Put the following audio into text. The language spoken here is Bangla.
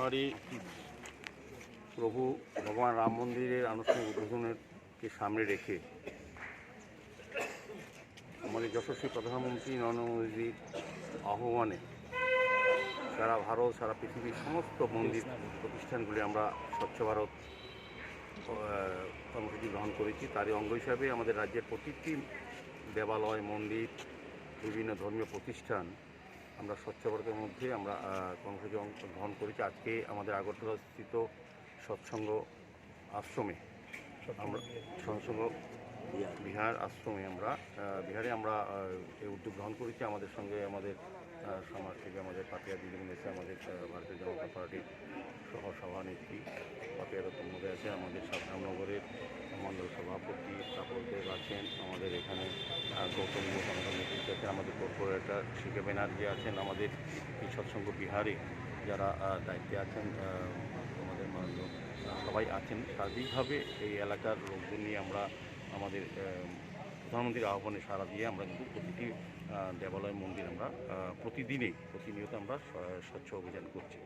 জানুয়ারি, প্রভু ভগবান রাম মন্দিরের আনুষ্ঠানিক উদ্বোধনকে সামনে রেখে আমাদের যশস্বী প্রধানমন্ত্রী নরেন্দ্র মোদীর আহ্বানে সারা ভারত, সারা পৃথিবীর সমস্ত মন্দির প্রতিষ্ঠানগুলি আমরা স্বচ্ছ ভারত কর্মসূচি গ্রহণ করেছি। তারই অঙ্গ হিসাবে আমাদের রাজ্যের প্রতিটি দেবালয়, মন্দির, বিভিন্ন ধর্মীয় প্রতিষ্ঠান আমরা স্বচ্ছ ভারতের মধ্যে আমরা কর্মসূচি অংশ গ্রহণ করেছি। আজকে আমাদের আগরতলা স্থিত সৎসঙ্গ আশ্রমে আমরা, সৎসঙ্গ বিহার আশ্রমে আমরা বিহারে আমরা এই উদ্যোগ গ্রহণ করেছি। আমাদের সঙ্গে আমাদের সমাজ থেকে আমাদের পাপিয়া দিদিমণি এসে আমাদের ভারতীয় জনতা পার্টির সহ সভানেত্রী পাপিয়া রতন মধ্যে আছে, আমাদের সাতরামনগরের মণ্ডল সভাপতি তাপর দেব আছেন, আমাদের এখানে গৌতম ঘোষ আমাদের কর্পোরেটর শিকে ব্যানার্জি আছেন আমাদের এই সৎসঙ্গ বিহারে যারা দায়িত্বে আছেন আমাদের মাননীয় সবাই আছেন। সার্বিকভাবে এই এলাকার লোকজন নিয়ে আমরা আমাদের প্রধানমন্ত্রীর আহ্বানে সাড়া দিয়ে আমরা কিন্তু প্রতিটি দেবালয় মন্দির আমরা আহ, প্রতিদিনই প্রতিনিয়ত আমরা স্বচ্ছ অভিযান করছি।